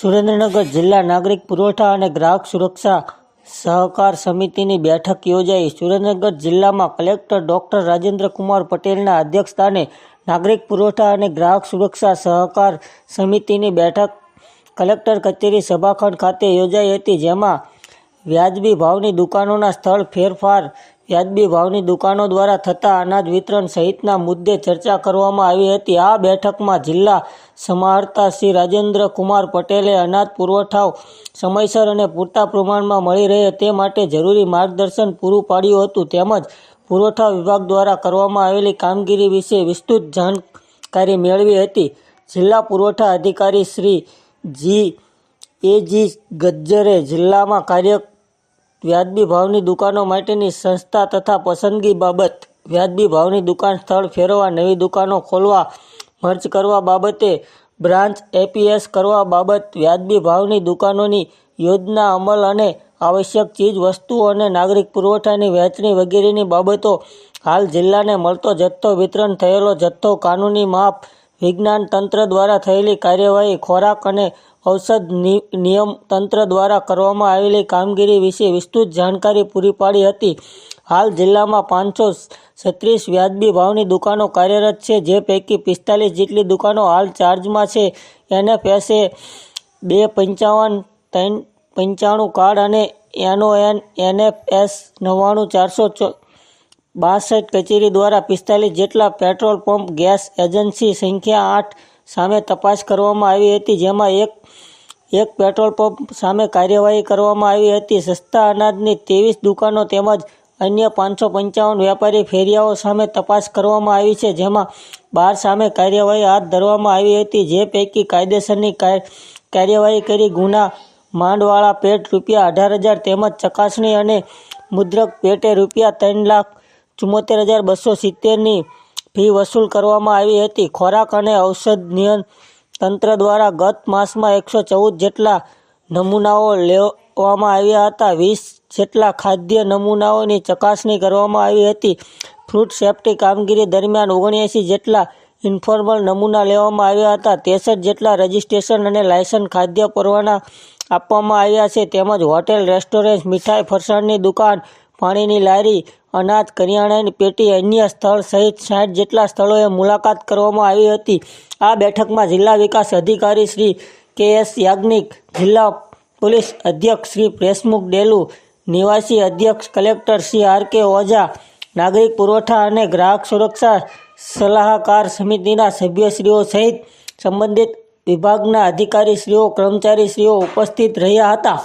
સુરેન્દ્રનગર જિલ્લા નાગરિક પુરવઠા અને ગ્રાહક સુરક્ષા સહકાર સમિતિની બેઠક યોજાઈ. સુરેન્દ્રનગર જિલ્લામાં કલેક્ટર ડોક્ટર રાજેન્દ્ર કુમાર પટેલના અધ્યક્ષસ્થાને નાગરિક પુરવઠા અને ગ્રાહક સુરક્ષા સહકાર સમિતિની બેઠક કલેક્ટર કચેરી સભાખંડ ખાતે યોજાઈ હતી, જેમાં વ્યાજબી ભાવની દુકાનોના સ્થળ ફેરફાર વ્યાજબી ભાવની દુકાનો દ્વારા થતા અનાજ વિતરણ સહિતના મુદ્દે ચર્ચા કરવામાં આવી હતી. આ બેઠકમાં જિલ્લા સમાહર્તા શ્રી રાજેન્દ્ર કુમાર પટેલે અનાજ પુરવઠાઓ સમયસર અને પૂરતા પ્રમાણમાં મળી રહે તે માટે જરૂરી માર્ગદર્શન પૂરું પાડ્યું હતું. તેમજ પુરવઠા વિભાગ દ્વારા કરવામાં આવેલી કામગીરી વિશે વિસ્તૃત જાણકારી મેળવી હતી. જિલ્લા પુરવઠા અધિકારી શ્રી જી એજી ગજ્જરે જિલ્લામાં કાર્ય વ્યાજબી ભાવની દુકાનો માટેની સંસ્થા તથા પસંદગી બાબત. વ્યાજબી ભાવની દુકાન સ્થળ ફેરવવા, નવી દુકાનો ખોલવા, મર્જ કરવા બાબતે બ્રાન્ચ એપીએસ કરવા બાબત, વ્યાજબી ભાવની દુકાનોની યોજના અમલ અને આવશ્યક ચીજ વસ્તુઓ અને નાગરિક પુરવઠાની વહેંચણી વગેરેની બાબતો હાલ જિલ્લાને મળતો જથ્થો વિતરણ થયેલો જથ્થો કાનૂની માપ વિજ્ઞાન તંત્ર દ્વારા થયેલી કાર્યવાહી, ખોરાક અને ઔષધ નિયમ તંત્ર દ્વારા કરવામાં આવેલી કામગીરી વિશે વિસ્તૃત જાણકારી પૂરી પાડી હતી. હાલ જિલ્લામાં પાંચસો છત્રીસ વ્યાજબી ભાવની દુકાનો કાર્યરત છે, જે પૈકી પિસ્તાલીસ જેટલી દુકાનો હાલ ચાર્જમાં છે. એનએફએસએ બે પંચાવન ત્રણ પંચાણું કાર્ડ અને એનઓએન, એનએફએસ નવ્વાણું ચારસો ચો- બાસઠ કચેરી દ્વારા પિસ્તાલીસ જેટલા પેટ્રોલ પંપ, ગેસ એજન્સી સંખ્યા આઠ સામે તપાસ કરવામાં આવી હતી, જેમાં એક એક પેટ્રોલ પંપ સામે કાર્યવાહી કરવામાં આવી હતી. સસ્તા અનાજની ત્રેવીસ દુકાનો તેમજ અન્ય પાંચસો પંચાવન વેપારી ફેરિયાઓ સામે તપાસ કરવામાં આવી છે, જેમાં બાર સામે કાર્યવાહી હાથ ધરવામાં આવી હતી. જે પૈકી કાયદેસરની કાર- કાર્યવાહી કરી ગુના, માંડવાળા પેટ રૂપિયા અઢાર હજાર તેમજ ચકાસણી અને મુદ્રક પેટે રૂપિયા ત્રણ લાખ ચુમ્મોતેર હજાર બસો સિત્તેરની ફી વસૂલ કરવામાં આવી હતી. ખોરાક અને ઔષધ નિયમ તંત્ર દ્વારા ગત માસમાં એકસો ચૌદ જેટલા નમૂનાઓ લેવામાં આવ્યા હતા. વીસ જેટલા ખાદ્ય નમૂનાઓની ચકાસણી કરવામાં આવી હતી. ફ્રૂટ સેફ્ટી કામગીરી દરમિયાન ઓગણએંસી જેટલા ઇન્ફોર્મલ નમૂના લેવામાં આવ્યા હતા. ત્રેસઠ જેટલા રજિસ્ટ્રેશન અને લાયસન્સ ખાદ્ય પરવાના આપવામાં આવ્યા છે. તેમજ હોટેલ, રેસ્ટોરન્ટ, મીઠાઈ ફરસાણની દુકાન, પાણીની લારી અનાજ કરિયાણાની પેટી અન્ય સ્થળ સહિત સાઠ જેટલા સ્થળોએ મુલાકાત કરવામાં આવી હતી. આ બેઠકમાં જિલ્લા વિકાસ અધિકારી શ્રી કે એસ યાજ્ઞિક, જિલ્લા પોલીસ અધ્યક્ષ શ્રી પ્રેસમુખ ડેલુ, નિવાસી અધ્યક્ષ collector Shri R K Oza, નાગરિક પુરવઠા અને ગ્રાહક સુરક્ષા સલાહકાર સમિતિના સભ્યશ્રીઓ સહિત સંબંધિત વિભાગના અધિકારીશ્રીઓ, કર્મચારીશ્રીઓ ઉપસ્થિત રહ્યા હતા.